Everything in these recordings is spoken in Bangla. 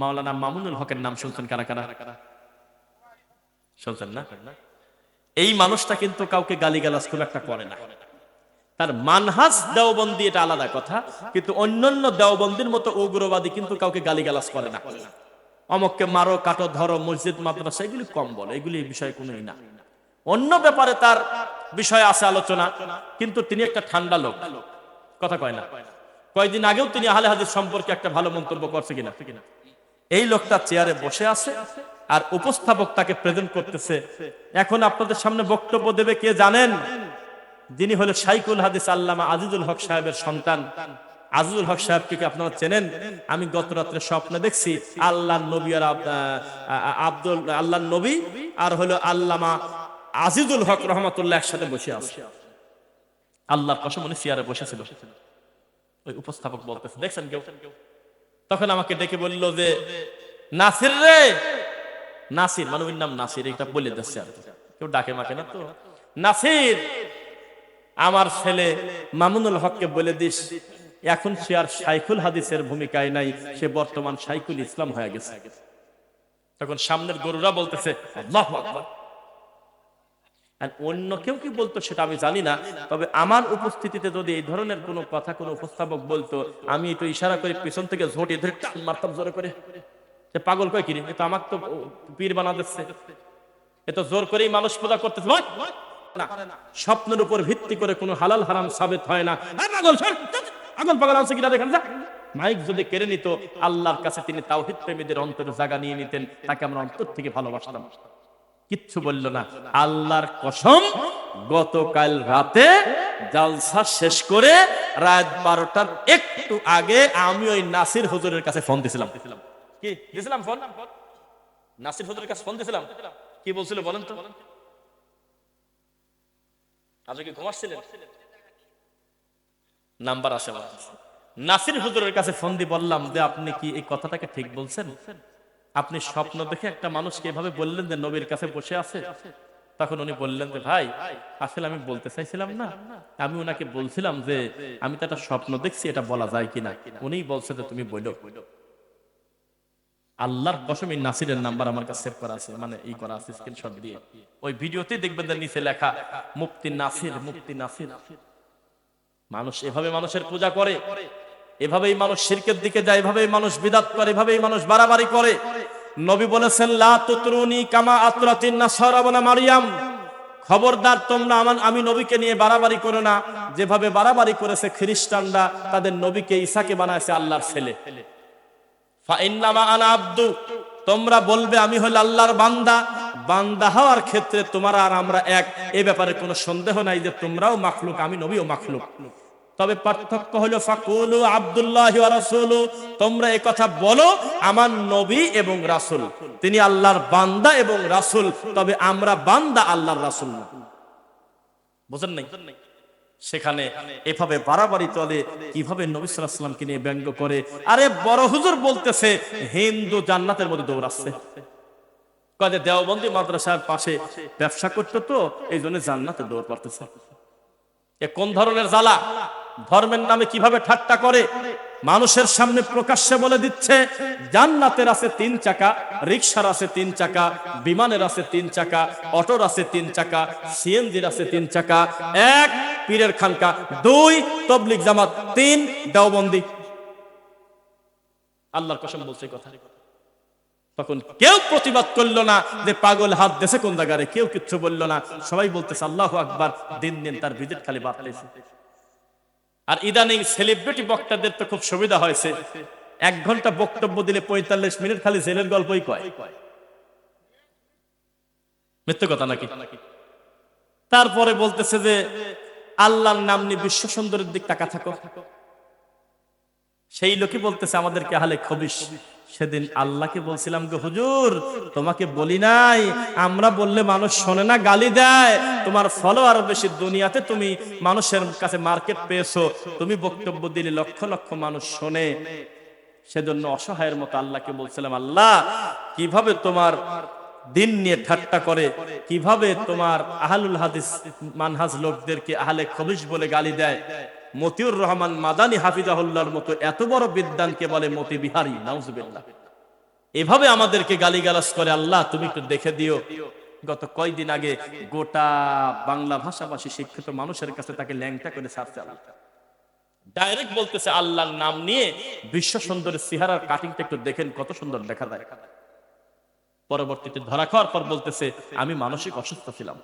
মাওলানা মামুনুল হকের নাম শুনছেন কারা কারা? শুনছেন না? এই মানুষটা কিন্তু কাউকে গালিগালাজ খুব একটা করে না। তার মানহাজ দেওবন্দি এটা আলাদা কথা, কিন্তু অন্যান্য দেওবন্দির মতো উগ্রবাদী কিন্তু কাউকে গালিগালাজ করে না। অমককে মারো, কাটো, ধরো, মসজিদ, মাদ্রাসা, এগুলি কম বলে এগুলি এই বিষয়ে কোনোই না। অন্য ব্যাপারে তার বিষয় আছে আলোচনা, কিন্তু তিনি একটা ঠান্ডা লোক। কথা কয় না? কয়েকদিন আগেও তিনি আহলে হাদিস সম্পর্কে একটা ভালো মন্তব্য করছে কিনা? এই লোকটা চেয়ারে বসে আছে আর উপস্থাপক তাকে প্রেজেন্ট করতেছে। এখন আপনাদের সামনে বক্তব্য দেবে কে জানেন? যিনি হলো শাইকুল হাদিস আল্লামা আজিজুল হক সাহেবের সন্তান। আজিজুল হক সাহেবকে কি আপনারা চেনেন? আমি গত রাত্রে স্বপ্নে দেখছি আল্লাহ নবী আর আব্দুল আল্লাহ নবী আর হলো আল্লামা আজিজুল হক রহমতুল্লাহ একসাথে বসে আছে। আল্লাহর কসম উনি চেয়ারে বসেছিল। ওই উপস্থাপক বলতেছে, দেখছেন কেউ? তখন আমাকে ডেকে বলল যে, নাসির রে! নাসির মানে ওর নাম নাসির, এটা বলে দিচ্ছে আর কেউ ডাকে মাকে না তো। নাসির, আমার ছেলে মামুনুল হককে বলে দিস, এখন সে আর সাইকুল হাদিসের ভূমিকায় নাই, সে বর্তমান সাইকুল ইসলাম হয়ে গেছে। তখন সামনের গরুরা বলতেছে, আল্লাহু আকবার। আর অন্য কেউ কি বলতো সেটা আমি জানি না। তবে আমার উপস্থিতিতে যদি এই ধরনের কোনো কথা কোনো উপস্থাপক বলতো, আমি একটু ইশারা করে পিছন থেকে ঝোঁটে ধরে মারতাম জোরে করে। যে পাগল কয় কিরে তো আমাকে তো পীর বানা দিচ্ছে। এ তো জোর করেই মানুষ পূজা করতেছে। না। স্বপ্নের উপর ভিত্তি করে কোনো হালাল হারাম সাবেত হয় না। পাগল পাগল আছে কিনা দেখেন, যা। মাইক যদি কেড়ে নিত, আল্লাহর কাছে তিনি তাওহিদ প্রেমীদের অন্তরে জায়গা নিয়ে নিতেন, তাকে আমরা অন্তর থেকে ভালোবাসতাম। কিচ্ছু বলল না। আল্লাহর কসম, গতকাল রাতে জালসা শেষ করে রাত বারোটার একটু আগে আমি ওই নাসির হুজুরের কাছে ফোন দিছিলাম কি? দিছিলাম ফোন? নাসির হুজুরের কাছে ফোন দিছিলাম কি বলছিল বলেন তো? আজকে কি ঘুমাচ্ছিলেন নাম্বার আছে নাসির হুজুরের কাছে ফোন দিয়ে বললাম যে, আপনি কি এই কথাটাকে ঠিক বলছেন? আপনি স্বপ্ন দেখে একটা মানুষকে এভাবে বললেন যে নবীর কাছে বসে আছে? তখন উনি বললেন যে, ভাই, আসলে আমি বলতে চাইছিলাম না। আমি ওনাকে বলছিলাম যে, আমি তো একটা স্বপ্ন দেখছি, এটা বলা যায় কিনা? উনি বলছে যে, তুমি বলো। আল্লাহর কসম এই নাসিরের নাম্বার আমার কাছে সেভ করা আছে মানে এই করা আছে স্ক্রিনশট দিয়ে। ওই ভিডিওতে দেখবেন যে নিচে লেখা, মুফতি নাসির মুফতি নাসির। মানুষ এভাবে মানুষের পূজা করে। এভাবেই মানুষ শিরকের দিকে যায়, এভাবেই মানুষ বিদাত করে, এভাবেই মানুষ বাড়াবাড়ি করে। নবী বলেছেন, লা তুতরুনি কামা আতরাতিন নাসারা বনা মারিয়াম। খবরদার তোমরা আমার আমি নবীকে নিয়ে বাড়াবাড়ি করো না। যেভাবে বাড়াবাড়ি করেছে খ্রিস্টানরা, তাদের নবীকে ঈসাকে বানাইছে আল্লাহর ছেলে। আনা আব্দু, তোমরা বলবে, আমি হল আল্লাহর বান্দা। বান্দা হওয়ার ক্ষেত্রে তোমার আর আমরা এক। এ ব্যাপারে কোনো সন্দেহ নাই যে তোমরাও মাখলুক, আমি নবীও মাখলুক। তবে পার্থক্য হলো, ফাকুলু আব্দুল্লাহ ওয়া তোমরা এই কথা বলো, আমার নবী এবং রাসূল। তিনি আল্লাহর বান্দা এবং রাসূল, তবে আমরা বান্দা আল্লাহর রাসূল না। বুঝেন নাই? সেখানে এভাবে বাড়াবাড়ি চলে, কীভাবে নবী নিয়ে ব্যঙ্গ করে। আরে বড় হুজুর বলতেছে, হিন্দু জান্নাতের মধ্যে দৌড়াচ্ছে কয়ে দেওবন্দি মাদ্রাসার পাশে ব্যবসা করতে তো, এই জন্য জান্নাতে দৌড় পড়তেছে এ কোন ধরনের জ্বালা? ধর্মের নামে কীভাবে ঠাট্টা করে? মানুষের সামনে প্রকাশ্যে বলে দিচ্ছে, জান্নাতের আছে তিন চাকা রিক্সার আছে তিন চাকা, বিমানের আছে তিন চাকা, অটোর আছে তিন চাকা, সিএনজির আছে তিন চাকা, এক, পীরের খানকা, দুই তবলিক জামাত, তিন, দেওবন্দি। আল্লাহর কসম বলছে কথা। তখন কেউ প্রতিবাদ করল না যে পাগল হাত দেশে কোন জায়গায়, কেউ কিচ্ছু বলল না। সবাই বলতেছে, আল্লাহ আকবার। দিন দিন তার ভিজিট খালি বাড়তেছে। আর ইদানিং সেলিব্রিটি বক্তাদের তো খুব সুবিধা হয়েছে। এক ঘণ্টা বক্তব্য দিলে পঁয়তাল্লিশ মিনিট খালি জেলের গল্পই কয়। মৃত্যু কথা নাকি? তারপরে বলতেছে যে, আল্লাহর নাম নিয়ে বিশ্ব সুন্দরের দিক টাকা থাকো। সেই লোকই বলতেছে, আমাদেরকে হালে খবিস সেদিন আল্লাহকে বলছিলাম গো, হুজুর, তোমাকে বলি নাই। আমরা বললে মানুষ শোনে না, গালি দেয়। তোমার ফলোয়ার বেশি দুনিয়াতে তুমি মানুষের কাছে মার্কেট পেয়েছ। তুমি বক্তব্য দিলে লক্ষ লক্ষ মানুষ শোনে। সেজন্য অসহায়ের মতো আল্লাহকে বলছিলাম, আল্লাহ, কীভাবে তোমার দিন নিয়ে ঠাট্টা করে, কীভাবে তোমার আহলুল হাদিস মানহাজ লোকদেরকে আহলে খবিস বলে গালি দেয়? মতিউর রহমান মাদানী হাফিজাহুল্লাহর মতো এত বড় বিদ্যানকে বলে মতি বিহারী, নাউজুবিল্লাহ। এভাবে আমাদেরকে গালিগালাজ করে, আল্লাহ তুমি একটু দেখে দিও। গত কয়দিন আগে গোটা বাংলা ভাষাভাষী শিক্ষিত মানুষের কাছে তাকে ল্যাংটা করে ছাড়ছে আল্লাহ। ডাইরেক্ট বলতেছে আল্লাহর নাম নিয়ে বিশ্ব সুন্দরের সিহারার কাটিংটা একটু দেখেন, কত সুন্দর দেখা যায়। পরবর্তীতে ধরা খাওয়ার পর বলতেছে, আমি মানসিক অসুস্থ ছিলাম।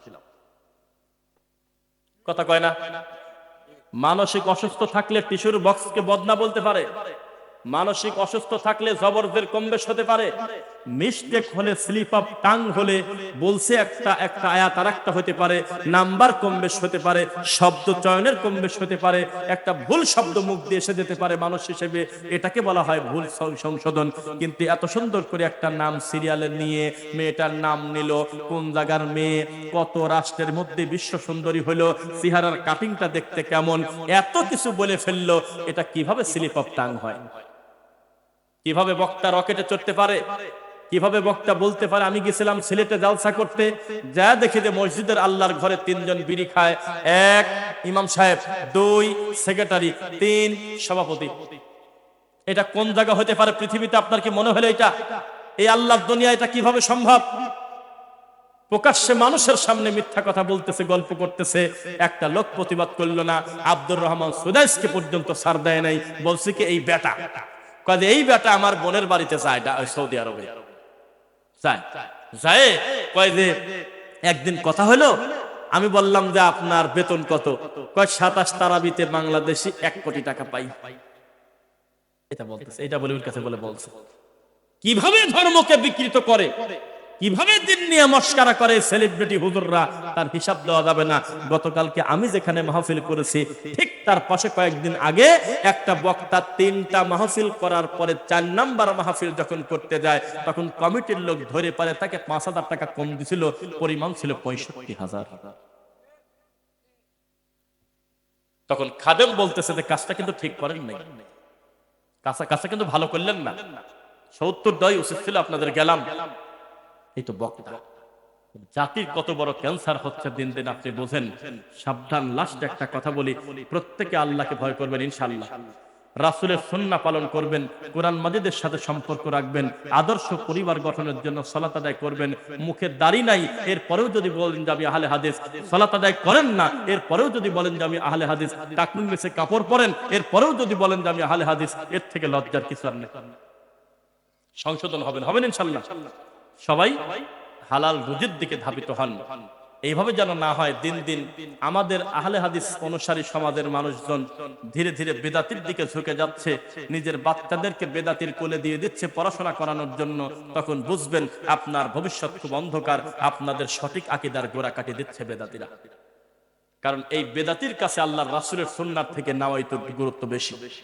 কথা কয় না? মানসিক অসুস্থ থাকলে টিস্যুর বক্সকে বদনা বলতে পারে। মানসিক অসুস্থ থাকলে জবরদের কম বেশ হতে পারে। মিস্টেক হলে স্লিপ অফ টাং হলে বলছে একটা একটা আয়াত আর একটা হতে পারে, নাম্বার কমবেশ হতে পারে, শব্দ চয়নের কমবেশ হতে পারে, একটা ভুল শব্দ মুখ দিয়ে এসে যেতে পারে মানুষ হিসেবে, এটাকে বলা হয় ভুল সংশোধন। কিন্তু এত সুন্দর করে একটা নাম সিরিয়ালে নিয়ে মেয়েটার নাম নিল, কোন জায়গার মেয়ে, কত রাষ্ট্রের মধ্যে বিশ্ব সুন্দরী হলো সিহারার কাটিংটা দেখতে কেমন, এত কিছু বলে ফেলল, এটা কীভাবে স্লিপ অফ টাং হয়? কীভাবে বক্তা রকেটে চড়তে পারে? কীভাবে বক্তা বলতে পারে, আমি গেছিলাম সিলেটে জালসা করতে যা দেখে যে মসজিদের আল্লাহর ঘরে তিনজন বিড়ি খায়। এক, ইমাম সাহেব, দুই, সেক্রেটারি, তিন, সভাপতি। এটা কোন জায়গা হতে পারে? পৃথিবীতে আপনার কি মনে হলো এটা? এই আল্লাহর দুনিয়া, এটা কীভাবে সম্ভব? প্রকাশ্যে মানুষের সামনে মিথ্যা কথা বলতেছে, গল্প করতেছে। একটা লোক প্রতিবাদ করল না। আব্দুর রহমান সুদাইসকে পর্যন্ত সার দেয় নাই। বলছে কি, এই বেটা। কাজে এই বেটা আমার বোনের বাড়িতে যায় সৌদি আরবে। যায় কয় যে, একদিন কথা হলো, আমি বললাম যে আপনার বেতন কত? কয়, সাতাশ তারাবিতে বাংলাদেশি এক কোটি টাকা পাই। এটা বলতেছে, এটা বলে ওর কাছে বলে বলছে। কীভাবে ধর্মকে বিকৃত করে? কীভাবে দিন নিয়ে মস্কারা করে সেলিব্রিটি হুজুররা? তার হিসাব দেওয়া যাবে না। গতকালকে আমি যেখানে মাহফিল করেছি, ঠিক তার পাশে কয়েকদিন আগে একটা বক্তা তিনটা মাহফিল করার পরে চার নাম্বার মাহফিল যখন করতে যায়, তখন কমিটির লোক ধরে পারে, তাকে পাঁচ হাজার টাকা কম দিছিল, পরিমাণ ছিল পঁয়ষট্টি হাজার। তখন খাদেম বলতেছে যে, কাজটা কিন্তু ঠিক করেন নাই। কাঁচা কাঁচা কিন্তু ভালো করলেন না। সত্তর দয় উচিত ছিল আপনাদের গেলাম। এই তো বক্তা। জাতির কত বড় ক্যান্সার হচ্ছে দিন দিন, আপনি বোঝেন। সাবধান লাস্ট একটা কথা বলি। প্রত্যেকে আল্লাহকে ভয় করবেন ইনশাল্লাহ রাসুলের সন্না পালন করবেন, কোরআন মাজিদের সাথে সম্পর্ক রাখবেন, আদর্শ পরিবার গঠনের জন্য সলাত আদায় করবেন। মুখে দাড়ি নাই, এরপরেও যদি বলেন যে আমি আহলে হাদিস, সলাত আদায় করেন না, এরপরেও যদি বলেন যে আমি আহলে হাদিস টাকুন নিচে কাপড় পরেন, এরপরেও যদি বলেন যে আমি আহলে হাদিস, এর থেকে লজ্জার কিছু আর নেই। সংশোধন হবেন হবেন ইনশাল্লাহ সবাই হালাল রুজির দিকে ধাবিত হন। এইভাবে যেন না হয় দিন দিন আমাদের আহলে হাদিস অনুসারী সমাজের মানুষজন ধীরে ধীরে বেদাতির দিকে ঝুঁকে যাচ্ছে, নিজের বাচ্চাদেরকে বেদাতির কোলে দিয়ে দিচ্ছে পড়াশোনা করানোর জন্য, তখন বুঝবেন আপনার ভবিষ্যৎ খুব অন্ধকার, আপনাদের সঠিক আকিদার গোড়া কাটি দিচ্ছে বেদাতিরা। কারণ এই বেদাতির কাছে আল্লাহর রাসুলের সুন্নার থেকে নাওয়াইত গুরুত্ব বেশি বেশি।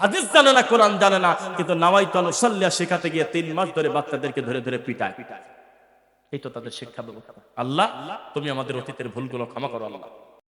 হাদিস জানে না কোরআন জানে না কিন্তু নামাই তো অনুসল্লিয়া শেখাতে গিয়ে তিন মাস ধরে বাচ্চাদেরকে ধরে ধরে পিটায়। এই তো তাদের শিক্ষা ব্যবস্থা। আল্লাহ তুমি আমাদের অতীতের ভুলগুলো ক্ষমা করো আল্লাহ।